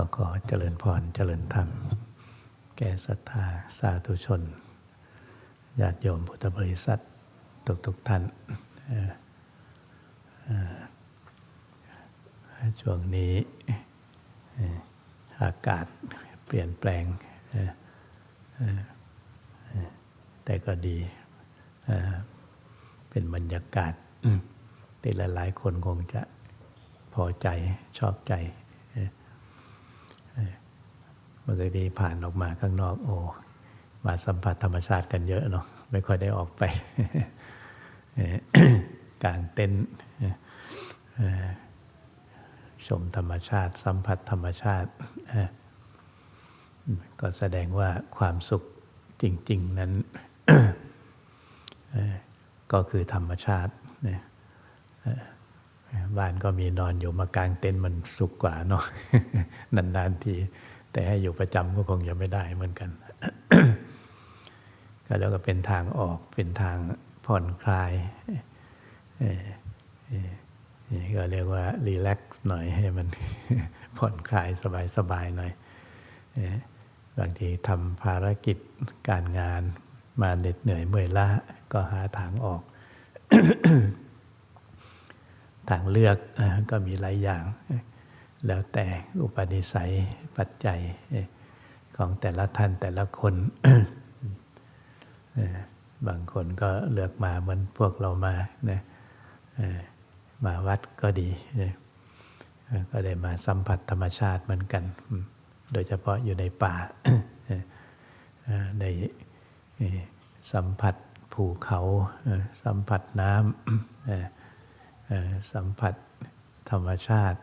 ก็ขอเจริญพรเจริญธรรม แก่ศรัทธาสาธุชนญาติโยมพุทธบริษัททุกทุกๆท่านช่วงนี้อากาศเปลี่ยนแปลง แต่ก็ดีเอ่อเป็นบรรยากาศที่หลายๆคนคงจะพอใจชอบใจ เมื่อกี้ผ่านออกมาข้างนอก โอ้มาสัมผัสธรรมชาติกันเยอะเนาะไม่ค่อยได้ออกไปกลางเต็นท์ชมธรรมชาติ สัมผัสธรรมชาติ ก็แสดงว่าความสุขจริง ๆ นั้นก็คือธรรมชาติบ้านก็มีนอนอยู่มากลางเต็นท์มันสุขกว่าเนาะนานๆที แต่ให้อยู่ประจำก็คงจะไม่ได้เหมือนกันก็แล้วก็เป็นทางออกเป็นทางผ่อนคลายก็เรียกว่ารีแลกซ์หน่อยให้มันผ่อนคลายสบายๆหน่อยบางทีทำภารกิจการงานมาเหน็ดเหนื่อยเมื่อยล้าก็หาทางออก ทางเลือกก็มีหลายอย่าง แล้วแต่อุปนิสัยปัจจัยของแต่ละท่านแต่ละคน บางคนก็เลือกมาเหมือนพวกเรามานะมาวัดก็ดี ก็ได้มาสัมผัสธรรมชาติเหมือนกัน โดยเฉพาะอยู่ในป่า ได้สัมผัสภูเขาสัมผัสน้ำสัมผัสธรรมชาติ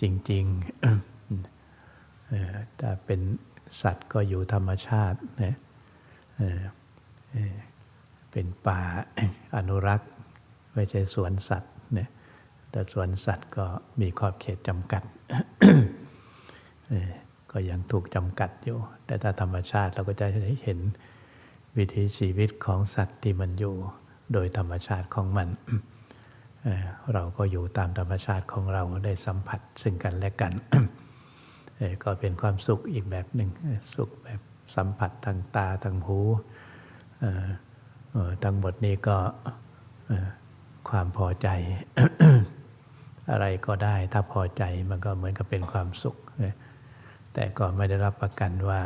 จริงๆเอ่อถ้าเป็นสัตว์ก็อยู่ธรรมชาตินะเป็นป่าอนุรักษ์ ไม่ใช่สวนสัตว์นะแต่สวนสัตว์ก็มีขอบเขตจำกัด ก็ยังถูกจำกัดอยู่ แต่ถ้าธรรมชาติเราก็จะได้เห็นวิถีชีวิตของสัตว์ที่มันอยู่ โดยธรรมชาติของมัน เราก็อยู่ตามธรรมชาติของเราได้สัมผัสซึ่งกันและกัน ก็เป็นความสุขอีกแบบหนึ่งสุขแบบสัมผัสทางตาทางหูทั้งหมดนี้ก็ความพอใจ อะไรก็ได้ถ้าพอใจมันก็เหมือนกับเป็นความสุข แต่ก็ไม่ได้รับประกันว่า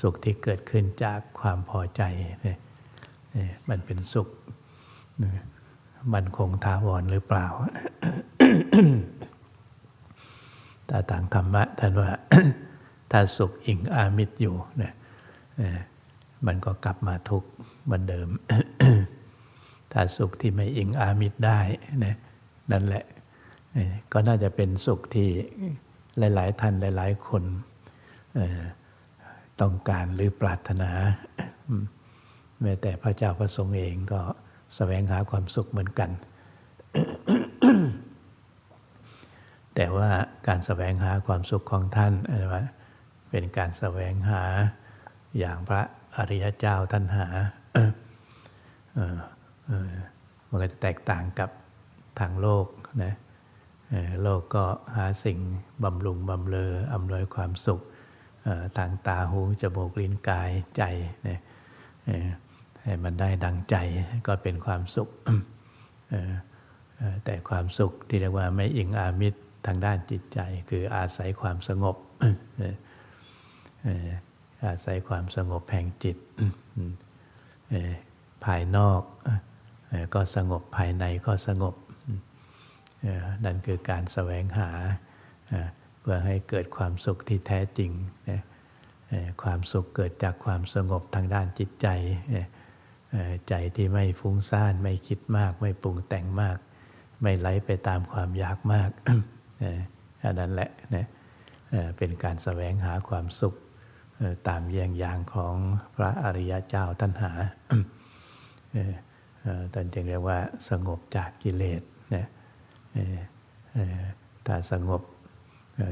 สุขที่เกิดขึ้นจากความพอใจ มันเป็นสุข มันคงทาวรหรือเปล่าแต่ต่างธรรมะท่านว่าถ้าสุขอิงอามิตรอยู่เนี่ยมันก็กลับมาทุกข์เหมือนเดิม ถ้าสุขที่ไม่อิงอามิตรได้นะนั่นแหละ ก็น่าจะเป็นสุขที่หลาย ๆ ท่านหลาย ๆ คนต้องการหรือปรารถนา แม้แต่พระเจ้าพระสงฆ์เองก็ แสวงหาความสุขเหมือนกัน แต่ว่าการแสวงหาความสุขของท่านอะไรวะเป็นการแสวงหาอย่างพระอริยเจ้าท่านหามันก็จะแตกต่างกับทางโลกนะโลกก็หาสิ่งบำรุงบำเรออำนวยความสุขทางตาหูจมูกลิ้นกายใจนะ ให้มันได้ดังใจก็เป็นความสุข แต่ความสุขที่เรียกว่าไม่อิงอามิตรทางด้านจิตใจ คืออาศัยความสงบ อาศัยความสงบแห่งจิต ภายนอกก็สงบภายในก็สงบ นั่นคือการแสวงหาเพื่อให้เกิดความสุขที่แท้จริง ความสุขเกิดจากความสงบทางด้านจิตใจ ใจที่ไม่ฟุ้งซ่าน ไม่คิดมาก ไม่ปรุงแต่งมาก ไม่ไหลไปตามความอยากมากอันนั้นแหละนะเป็นการแสวงหาความสุขตามเยี่ยงอย่างของพระอริยเจ้าท่านหาเอ่อเอ่อท่านจึงเรียกว่าสงบจากกิเลสนะเอ่อเอ่อถ้าสงบ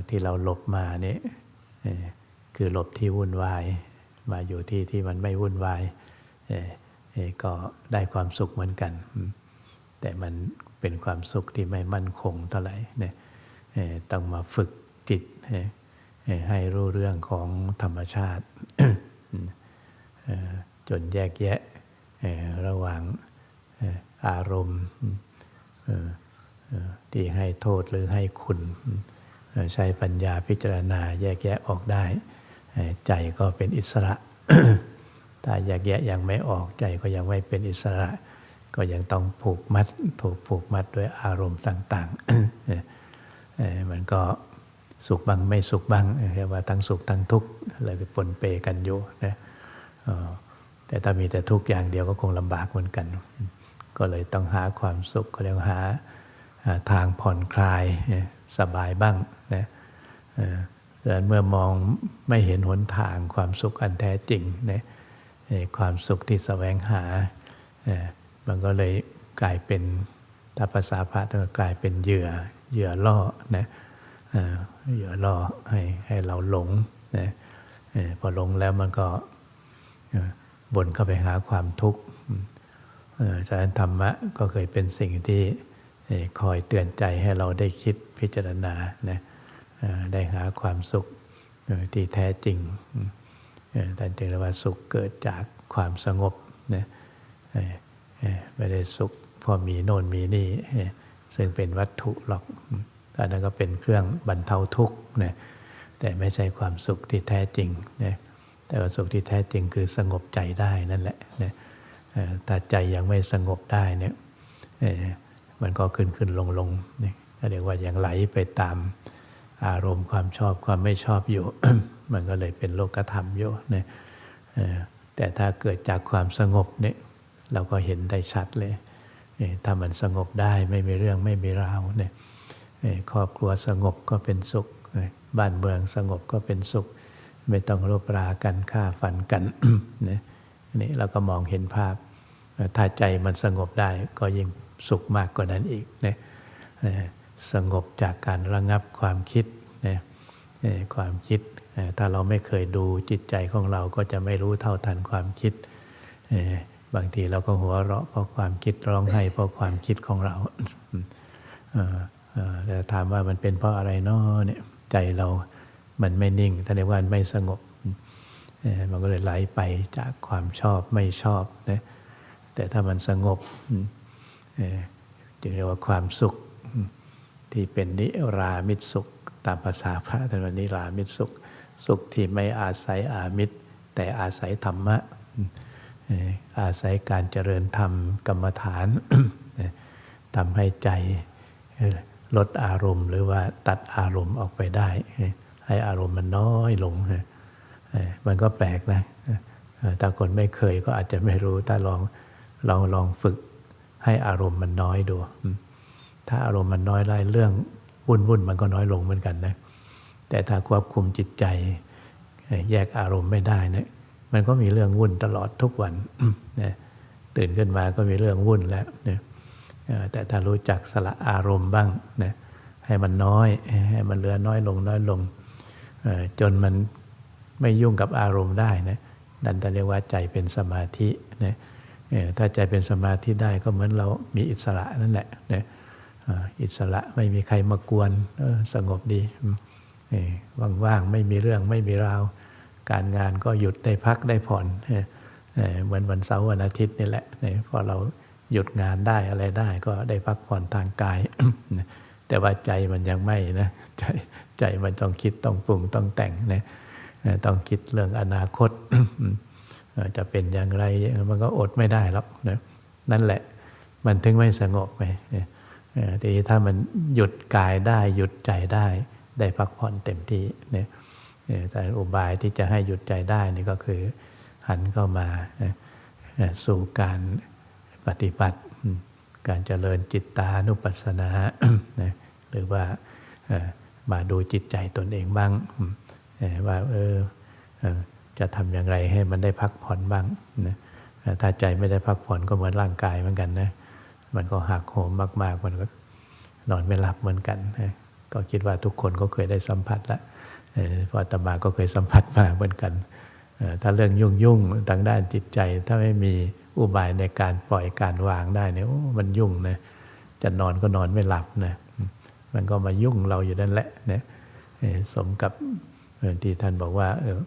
ที่เราหลบมานี่คือหลบที่วุ่นวาย มาอยู่ที่ที่มันไม่วุ่นวาย ก็ได้ความสุขเหมือนกัน แต่มันเป็นความสุขที่ไม่มั่นคงเท่าไหร่เนี่ยต้องมาฝึกจิตให้รู้เรื่องของธรรมชาติ จนแยกแยะระหว่างอารมณ์ที่ให้โทษหรือให้คุณ ใช้ปัญญาพิจารณาแยกแยะออกได้ ใจก็เป็นอิสระ ถ้าแยกแยะยังไม่ออกใจก็ยังไม่เป็นอิสระ ก็ยังต้องผูกมัด ถูกผูกมัดด้วยอารมณ์ต่างๆ มันก็สุขบ้างไม่สุขบ้างเรียกว่าทั้งสุขทั้งทุกข์เลยปนเปกันอยู่นะแต่ถ้ามีแต่ทุกข์อย่างเดียวก็คงลำบากเหมือนกัน ก็เลยต้องหาความสุขก็เรียกหาทางผ่อนคลายสบายบ้างนะแต่เมื่อมองไม่เห็นหนทางความสุขอันแท้จริงนะ ความสุขที่แสวงหา มันก็เลยกลายเป็นถ้าภาษาพระก็กลายเป็นเหยื่อเหยื่อล่อนะเหยื่อล่อให้ให้เราหลงนะพอหลงแล้วมันก็บนเข้าไปหาความทุกข์ฉะนั้นธรรมะก็เคยเป็นสิ่งที่คอยเตือนใจให้เราได้คิดพิจารณานะได้หาความสุขที่แท้จริง แต่จริงแล้วว่าสุขเกิดจากความสงบนะไม่ได้สุขพอมีโน่นมีนี่ ซึ่งเป็นวัตถุหรอกอันนั้นก็เป็นเครื่องบรรเทาทุกข์นะแต่ไม่ใช่ความสุขที่แท้จริงนะแต่ความสุขที่แท้จริงคือสงบใจได้นั่นแหละนะถ้าใจยังไม่สงบได้เนี่ยมันก็ขึ้นขึ้นลงลงนี่เรียกว่ายังไหลไปตามอารมณ์ความชอบความไม่ชอบอยู่ มันก็เลยเป็นโลกธรรมอยู่นะแต่ถ้าเกิดจากความสงบเนี่ยเราก็เห็นได้ชัดเลยถ้ามันสงบได้ไม่มีเรื่องไม่มีราวเนี่ยครอบครัวสงบก็เป็นสุข บ้านเมืองสงบก็เป็นสุข ไม่ต้องรบรากันฆ่าฟันกันนี่นี่เราก็มองเห็นภาพ ถ้าใจมันสงบได้ก็ยิ่งสุขมากกว่านั้นอีกนะสงบจากการระงับความคิดนะความคิด ถ้าเราไม่เคยดูจิตใจของเราก็จะไม่รู้เท่าทันความคิด บางทีเราก็หัวเราะเพราะความคิดร้องไห้เพราะความคิดของเราแต่ถามว่ามันเป็นเพราะอะไรเนาะเนี่ยใจเรา มันไม่นิ่งแสดงว่าไม่สงบ มันก็เลยไหลไปจากความชอบไม่ชอบนะแต่ถ้ามันสงบจึงเรียกว่าความสุขที่เป็นนิรามิตสุข ตามภาษาพระท่านว่านิรามิตสุข สุขที่ไม่อาศัยอามิตร แต่อาศัยธรรมะ อาศัยการเจริญธรรมกรรมฐานทำให้ใจลดอารมณ์ หรือว่าตัดอารมณ์ออกไปได้ ให้อารมณ์มันน้อยลง มันก็แปลกนะ ถ้าคนไม่เคยก็อาจจะไม่รู้ ถ้าลองลองลองฝึกให้อารมณ์มันน้อยดู ถ้าอารมณ์มันน้อยไล่เรื่องวุ่นวุ่นมันก็น้อยลงเหมือนกันนะ แต่ถ้าควบคุมจิตใจ แยกอารมณ์ไม่ได้นะมันก็มีเรื่องวุ่นตลอดทุกวันนะตื่นขึ้นมาก็มีเรื่องวุ่นแล้วนะแต่ถ้ารู้จักสละอารมณ์บ้างนะให้มันน้อยให้มันเหลือน้อยลงน้อยลง จนมันไม่ยุ่งกับอารมณ์ได้นะนั่นจะเรียกว่าใจเป็นสมาธินะถ้าใจเป็นสมาธิได้ก็เหมือนเรามีอิสระนั่นแหละนะอิสระไม่มีใครมากวนสงบดี ว่างๆ ไม่มีเรื่องไม่มีราว การงานก็หยุดได้พักได้ผ่อนเหมือนวันเสาร์วันอาทิตย์นี่แหละพอเราหยุดงานได้อะไรได้ก็ได้พักผ่อนทางกาย แต่ว่าใจมันยังไม่นะใจใจมันต้องคิดต้องปรุงต้องแต่งนะต้องคิดเรื่องอนาคต จะเป็นอย่างไรมันก็อดไม่ได้หรอกนะนั่นแหละมันถึงไม่สงบไงทีนี้ถ้ามันหยุดกายได้หยุดใจได้ ได้พักผ่อนเต็มที่เนี่ยแต่อุบายที่จะให้หยุดใจได้นี่ก็คือหันเข้ามาสู่การปฏิบัติ การเจริญจิตตานุปัสสนาหรือว่ามาดูจิตใจตนเองบ้างว่าเออจะทำอย่างไรให้มันได้พักผ่อนบ้างนะถ้าใจไม่ได้พักผ่อนก็เหมือนร่างกายเหมือนกันนะมันก็หักโหมมาก ๆ มันก็นอนไม่หลับเหมือนกันนะ ก็คิดว่าทุกคนก็เคยได้สัมผัสละพอตมาก็เคยสัมผัสมาเหมือนกัน ถ้าเรื่องยุ่งยุ่งทางด้านจิตใจ ถ้าไม่มีอุบายในการปล่อยการวางได้เนี่ยมันยุ่งนะจะนอนก็นอนไม่หลับนะมันก็มายุ่งเราอยู่นั่นแหละนะเอ่อสมกับที่ท่านบอกว่าเออ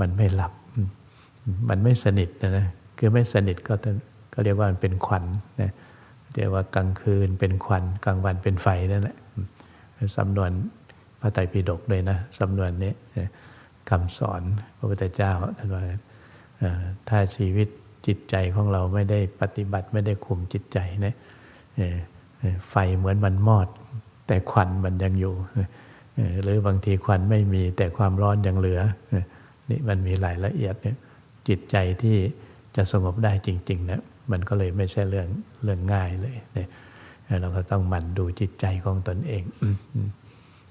มันไม่หลับ มันไม่สนิทนะนะคือไม่สนิทก็ก็เรียกว่ามันเป็นควันนะเรียกว่ากลางคืนเป็นควันกลางวันเป็นไฟนั่นแหละ สำนวนพระไตรปิฎกเลยนะสำนวนนี้คำสอนพระพุทธเจ้าท่านว่าถ้าชีวิตจิตใจของเราไม่ได้ปฏิบัติไม่ได้คุมจิตใจนะไฟเหมือนมันมอด แต่ควันมันยังอยู่ หรือบางทีควันไม่มีแต่ความร้อนยังเหลือ นี่มันมีรายละเอียดเนี่ยจิตใจที่จะสงบได้จริงๆนะมันก็เลยไม่ใช่เรื่องเรื่องง่ายเลยเนี่ย เราก็ต้องหมั่นดูจิตใจของตนเองอืมอืม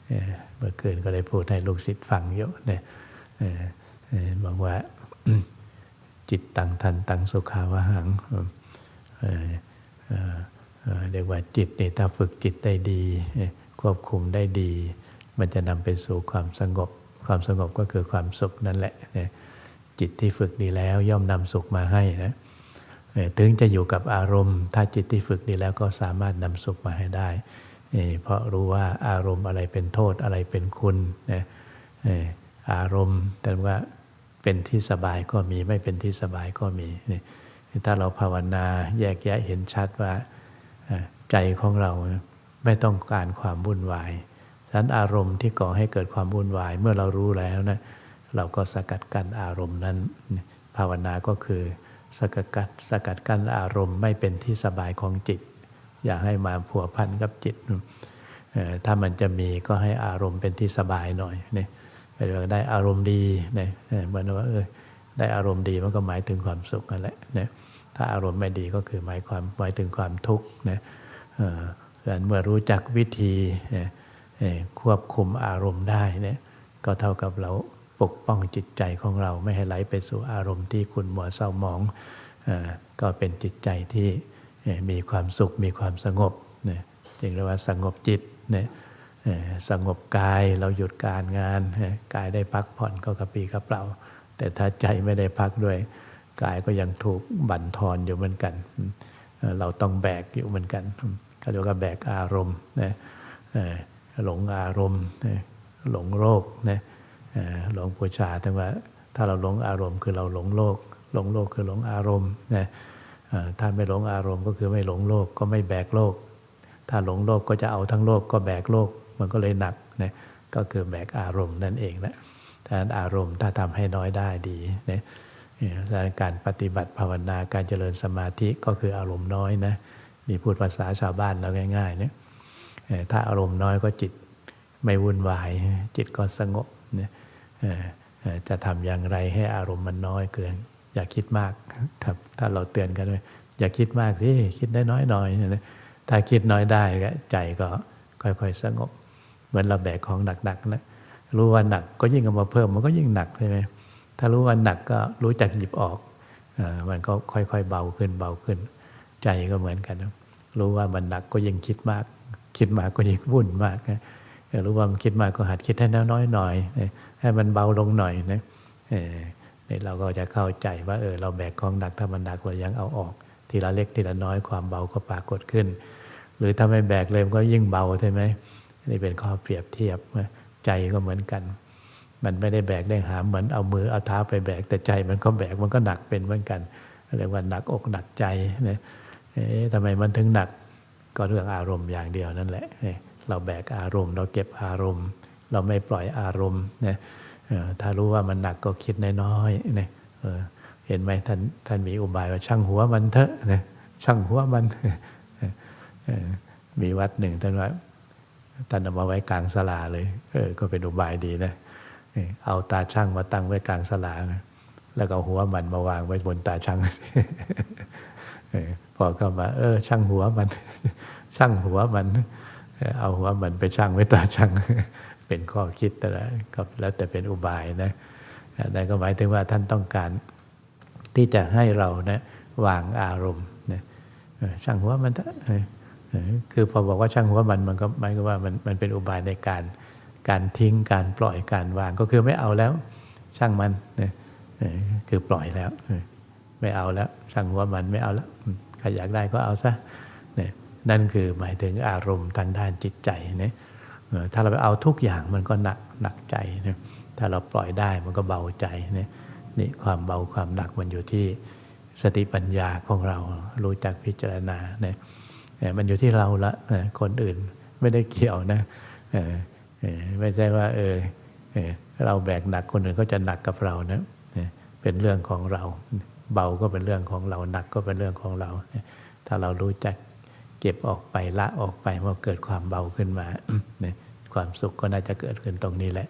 เอ่อเมื่อคืนก็ได้พูดให้ลูกศิษย์ฟังอยู่เนี่ยอ่อเอ่อบอกว่าจิตตังทันตังสุขาวหังเรียกว่าจิตนี่ถ้าฝึกจิตได้ดี ควบคุมได้ดี มันจะนำไปสู่ความสงบ ความสงบก็คือความสุขนั่นแหละจิตที่ฝึกดีแล้วย่อมนำสุขมาให้นะ ถึงจะอยู่กับอารมณ์ ถ้าจิตที่ฝึกดีแล้วก็สามารถนำสุขมาให้ได้ เพราะรู้ว่าอารมณ์อะไรเป็นโทษอะไรเป็นคุณนะอารมณ์แต่ว่าเป็นที่สบายก็มีไม่เป็นที่สบายก็มี ถ้าเราภาวนาแยกแยะเห็นชัดว่าใจของเราไม่ต้องการความวุ่นวายฉะนั้นอารมณ์ที่ก่อให้เกิดความวุ่นวายเมื่อเรารู้แล้วนะเราก็สกัดกั้นอารมณ์นั้น ภาวนาก็คือ สกัดสกัดกั้นอารมณ์ไม่เป็นที่สบายของจิต อย่าให้มาผัวพันกับจิต ถ้ามันจะมีก็ให้อารมณ์เป็นที่สบายหน่อยนี่ก็จะได้อารมณ์ดีเนี่ยมือนว่าเออได้อารมณ์ดีมันก็หมายถึงความสุขนั่นแหละเนี่ยถ้าอารมณ์ไม่ดีก็คือหมายความหมายถึงความทุกข์นะเออฉะนั้นเมื่อรู้จักวิธีควบคุมอารมณ์ได้เนี่ยก็เท่ากับเรา ปกป้องจิตใจของเราไม่ให้ไหลไปสู่อารมณ์ที่ขุ่นมัวเศร้าหมองอก็เป็นจิตใจที่มีความสุขมีความสงบเนี่ยจึงเรียกว่าสงบจิตเนี่ยสงบกายเราหยุดการงานกายได้พักผ่อนก็กระปีกระเปร่า แต่ถ้าใจไม่ได้พักด้วย กายก็ยังถูกบั่นทอนอยู่เหมือนกัน เราต้องแบกอยู่เหมือนกันเขาเรียกว่าแบกอารมณ์นะเอ่อหลงอารมณ์หลงโลกนะเอ่อ หลงปูชาทั้งว่าถ้าเราหลงอารมณ์คือเราหลงโลก หลงโลกคือหลงอารมณ์นะถ้าไม่หลงอารมณ์ก็คือไม่หลงโลกก็ไม่แบกโลก ถ้าหลงโลกก็จะเอาทั้งโลกก็แบกโลกมันก็เลยหนักนะก็คือแบกอารมณ์นั่นเองนะดังนั้นอารมณ์ถ้าทำให้น้อยได้ดีนะการปฏิบัติภาวนาการเจริญสมาธิก็คืออารมณ์น้อยนะมีพูดภาษาชาวบ้านเราง่ายๆเนี่ยถ้าอารมณ์น้อยก็จิตไม่วุ่นวาย จิตก็สงบ เนี่ยจะทำอย่างไรให้อารมณ์มันน้อยเกิน อย่าคิดมากครับ ถ้าเราเตือนกันเลยอย่าคิดมากสิคิดได้น้อยหน่อยนะถ้าคิดน้อยได้ก็ใจก็ค่อยๆสงบ เหมือนเราแบกของหนักๆนะรู้ว่าหนักก็ยิ่งเอามาเพิ่มมันก็ยิ่งหนักใช่ไหมถ้ารู้ว่าหนักก็รู้จักหยิบออกอมันก็ค่อยๆเบาขึ้นเบาขึ้น ใจก็เหมือนกันนะรู้ว่ามันหนักก็ยิ่งคิดมาก คิดมากก็ยิ่งวุ่นมากนะ รู้ว่ามันคิดมากก็หัดคิดให้น้อยๆหน่อยให้มันเบาลงหน่อยนะเนี่ยเราก็จะเข้าใจว่าเออเราแบกของหนักถ้ามันหนักเรายังเอาออก ทีละเล็กทีละน้อยความเบาก็ปรากฏขึ้น หรือถ้าไม่แบกเลยมันก็ยิ่งเบาใช่ไหมนี่เป็นข้อเปรียบเทียบใจก็เหมือนกัน มันไม่ได้แบกได้หามเหมือนเอามือเอาเท้าไปแบกแต่ใจมันก็แบกมันก็หนักเป็นเหมือนกันเรียกว่าหนักอกหนักใจนะเอ๊ะทำไมมันถึงหนักก็เรื่องอารมณ์อย่างเดียวนั่นแหละ เราแบกอารมณ์ เราเก็บอารมณ์ เราไม่ปล่อยอารมณ์นะถ้ารู้ว่ามันหนักก็คิดน้อยๆเนี่ยเห็นไหมท่านท่านมีอุบายว่าช่างหัวมันเถอะนะช่างหัวมันมีวัดหนึ่งท่านว่าท่านเอามาไว้กลางสลาเลยเออก็เป็นอุบายดีนะเอาตาช่างมาตั้งไว้กลางสลานะแล้วก็เอาหัวมันมาวางไว้บนตาช่างพอเข้ามา เออ ช่างหัวมัน ช่างหัวมัน เอาหัวมันไปช่างไว้ตาช่างเป็นข้อคิดแต่ละก็แล้วแต่เป็นอุบายนะนั่นก็หมายถึงว่าท่านต้องการที่จะให้เรานะวางอารมณ์นะช่างหัวมันเถอะคือพอบอกว่าช่างหัวมันมันก็หมายความว่ามันมันเป็นอุบายในการการทิ้งการปล่อยการวางก็คือไม่เอาแล้วช่างมันนะคือปล่อยแล้ว ไม่เอาแล้วช่างหัวมันไม่เอาแล้วใครอยากได้ก็เอาซะ นั่นคือหมายถึงอารมณ์ทางด้านจิตใจนะถ้าเราไปเอาทุกอย่างมันก็หนักหนักใจนะถ้าเราปล่อยได้มันก็เบาใจเนี่ยนี่ความเบาความหนักมันอยู่ที่สติปัญญาของเรารู้จักพิจารณาเนี่ยมันอยู่ที่เราละคนอื่นไม่ได้เกี่ยวนะไม่ใช่ว่าเออเราแบกหนักคนอื่นก็จะหนักกับเรานะเป็นเรื่องของเรา เบาก็เป็นเรื่องของเราหนักก็เป็นเรื่องของเรา ถ้าเรารู้จัก เก็บออกไปละออกไปมื่อเกิดความเบาขึ้นมาเนี่ยความสุขก็น่าจะเกิดขึ้นตรงนี้แหละ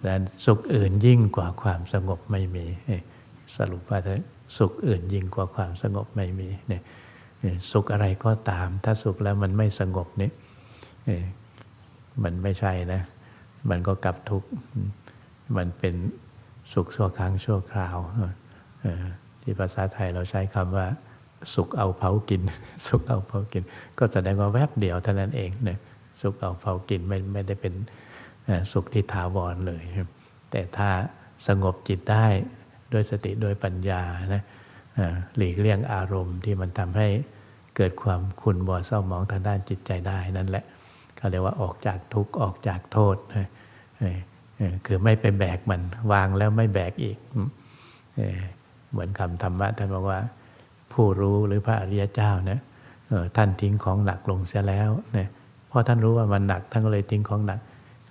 ดังนั้นสุขอื่นยิ่งกว่าความสงบไม่มี สรุปว่าถ้าสุขอื่นยิ่งกว่าความสงบไม่มีเนี่ยสุขอะไรก็ตาม ถ้าสุขแล้วมันไม่สงบเนี่ยมันไม่ใช่นะ มันก็กลับทุกข์มันเป็นสุขชั่วครั้งชั่วคราวที่ภาษาไทยเราใช้คำว่า สุกเอาเผากิน สุกเอาเผากิน ก็แสดงว่าแวบเดียวเท่านั้นเองเนี่ยสุกเอาเผากินไม่ไม่ได้เป็นสุขที่ถาวรเลย แต่ถ้าสงบจิตได้ด้วยสติด้วยปัญญานะหลีกเลี่ยงอารมณ์ที่มันทำให้เกิดความขุ่นบ่เศร้าหมองทางด้านจิตใจได้นั่นแหละเขาเรียกว่าออกจากทุกข์ออกจากโทษนะคือไม่ไปแบกมันวางแล้วไม่แบกอีกเอ่อเหมือนคำธรรมะท่านบอกว่า ผู้รู้หรือพระอริยเจ้านะเอ่อท่านทิ้งของหนักลงเสียแล้วเนี่ยเพราะท่านรู้ว่ามันหนักท่านก็เลยทิ้งของหนัก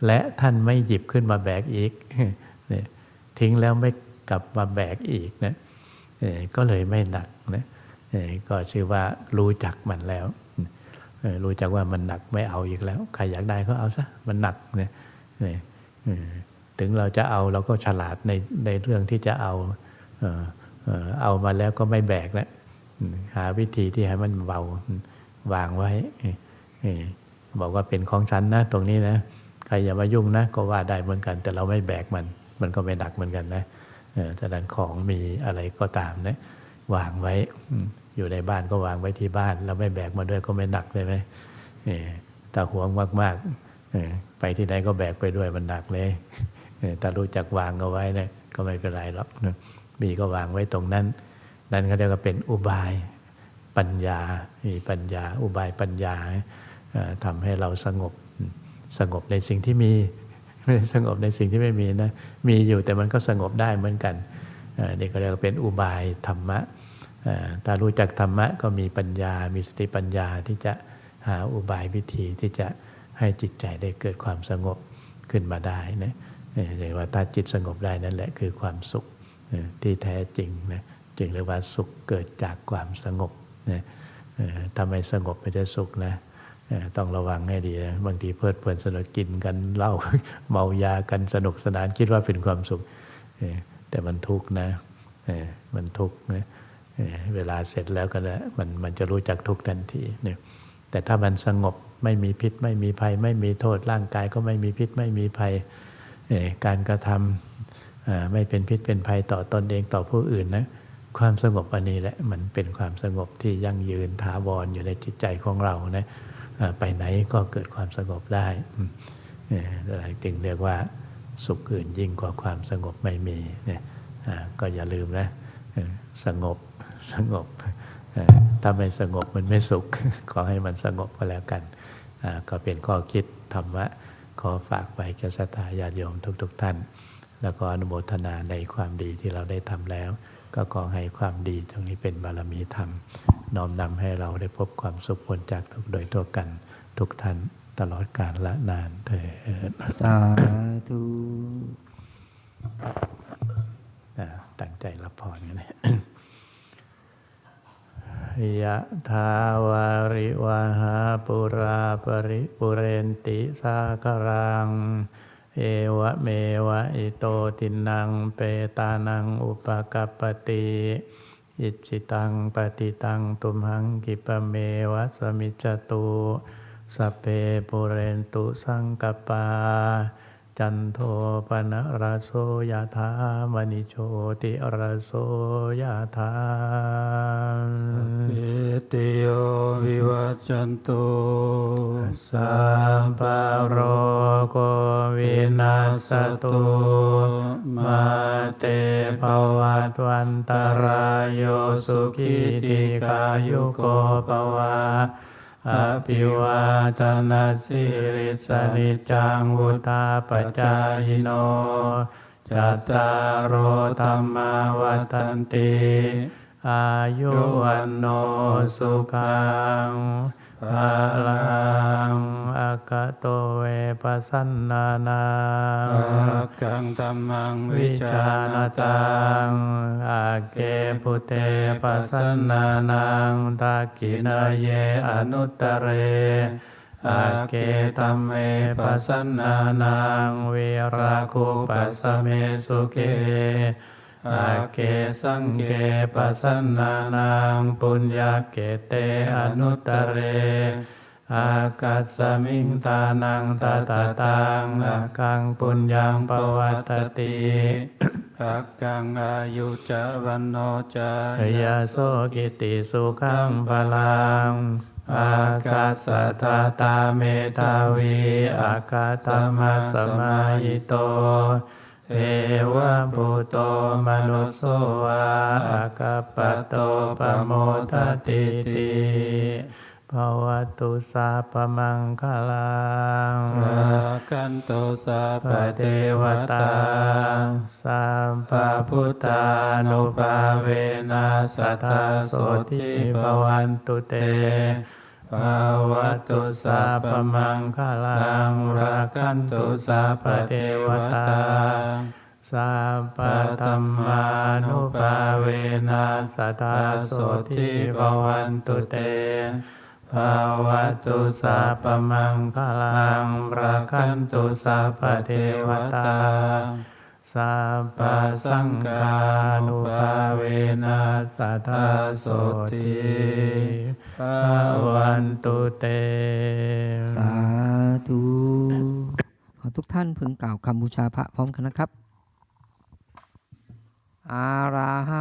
และท่านไม่หยิบขึ้นมาแบกอีกเนี่ยทิ้งแล้วไม่กลับมาแบกอีกนะเอ่อก็เลยไม่หนักนะเอ่อก็ชื่อว่ารู้จักมันแล้ว รู้จักว่ามันหนักไม่เอาอีกแล้วใครอยากได้ก็เอาซะมันหนักเนี่ยเนี่ยเออถึงเราจะเอาเราก็ฉลาดในในเรื่องที่จะเอาเอ่อเอามาแล้วก็ไม่แบกแล้ว หาวิธีที่ให้มันเบาวางไว้บอกว่าเป็นของฉันนะ ตรงนี้นะใครอย่ามายุ่งนะ ก็ว่าได้เหมือนกัน แต่เราไม่แบกมัน มันก็ไม่หนักเหมือนกันนะแต่ดันของมีอะไรก็ตามนะวางไว้อยู่ในบ้านก็วางไว้ที่บ้าน เราไม่แบกมาด้วยก็ไม่หนักเลยไหมเออถ้าหวงมากๆไปที่ไหนก็แบกไปด้วยมันหนักเลยเออถ้ารู้จักวางเอาไว้นะก็ไม่เป็นไรหรอกมีก็วางไว้ตรงนั้น นั่นเขาเรียกว่าเป็นอุบายปัญญา มีปัญญา อุบายปัญญาทำให้เราสงบ สงบในสิ่งที่มี ไม่สงบในสิ่งที่ไม่มีนะ มีอยู่แต่มันก็สงบได้เหมือนกันนี่ก็เรียกว่าเป็นอุบายธรรมะถ้ารู้จักธรรมะก็มีปัญญา มีสติปัญญาที่จะหาอุบายวิธีที่จะให้จิตใจได้เกิดความสงบขึ้นมาได้นะเอ่อเรียกว่าถ้าจิตสงบได้นั่นแหละคือความสุขที่แท้จริงนะ จึงเรียกว่าสุขเกิดจากความสงบนะเอ่อถ้าไม่สงบไม่จะสุขนะต้องระวังให้ดีนะบางทีเพลิดเพลินสนุกกินกันเหล้าเมายากันสนุกสนานคิดว่าเป็นความสุข แต่มันทุกข์นะเอ่อมันทุกข์นะเอ่อเวลาเสร็จแล้วก็นะมันมันจะรู้จักทุกข์ทันทีเนี่ยแต่ถ้ามันสงบไม่มีพิษไม่มีภัย ไม่มีโทษร่างกายก็ไม่มีพิษไม่มีภัยเอ่อการกระทำอ่าไม่เป็นพิษเป็นภัยต่อตนเองต่อผู้อื่นนะ ความสงบอันนี้แหละมันเป็นความสงบที่ยั่งยืนถาวรอยู่ในจิตใจของเรานะอ่าไปไหนก็เกิดความสงบได้อะไรจึงเรียกว่าสุขอื่นยิ่งกว่าความสงบไม่มีเนี่ยก็อย่าลืมนะสงบสงบถ้าไม่สงบมันไม่สุข ขอให้มันสงบก็แล้วกันอ่าก็เป็นข้อคิดธรรมะขอฝากไปแก่ศรัทธาญาติโยมทุกๆท่าน แล้วก็อนุโมทนาในความดีที่เราได้ทำแล้ว ก็ขอให้ความดีตรงนี้เป็นบารมีธรรม น้อมนำให้เราได้พบความสุขพ้นจากทุกข์โดยทั่วกัน ทุกท่านตลอดกาลละนานเถิดสาธุอ่าตั้งใจรับพรกันนะยะทาวาริวาหาปุราปริปุเรนติสาคารัง เอวะเมวะอิโตตินังเปตานังอุปกัปติอิจิตังปฏิตังตุมหังกิปเมวะสมิจตุสเพปุเรนตุสังกปา จันโทปนะราโสยธามณิโชติราโสยธาเอติโยวิวัจจันตุสัพพะโรโควินาสตุมาเตภวัตวันตรายโยสุขีติกายุโกภวะ อภิวาทนาสิริสนิจังวุธาปจายโนจัตตารโอธรรมาวัตันติ อายุวันโนสุขัง ภาลังอากาโตเวปัสสันนานา อากังตัมมังวิ วิ จา จาร ณ ณ ตั ตั ง งอาเกปุเตปัสสนานังตากินาเยอนุตตเร อาเกตัมเมปัสสนานังเวราคุปัสสเมสุเก อาเกสังเกปัสสนานังปุญญาเกเตอนุตตเร อากัสมิงตานังตาตาตังอากังปุญญังปวัตติอากังอายุจวันโนจายาโสกิติสุขังพลังอากาสตาตาเมตาวีอากาตมัสมายิโต เทวะปุโตมนุสโสวาอากาปโตปโมทติติภวตุสาปมังคลังรากันโตสาปเทวตาตาสัมปะพุทธานุภาเวนัสทธาโสทิภวันตุเต ภาวะตุสาปมังคลังราคันตุสาปเทวตาสัพพะธรรมานุภาเวนัสทธาโสทิภวันตุเตภาวะตุสาปมังคลังรักขันตุสาปเทวตา สัพพสังฆานุภาเวนัสทธาโสติภาวันตุเต สาธุ ขอทุกท่านพึงกล่าวคำบูชาพระพร้อมกันนะครับ อาราหัง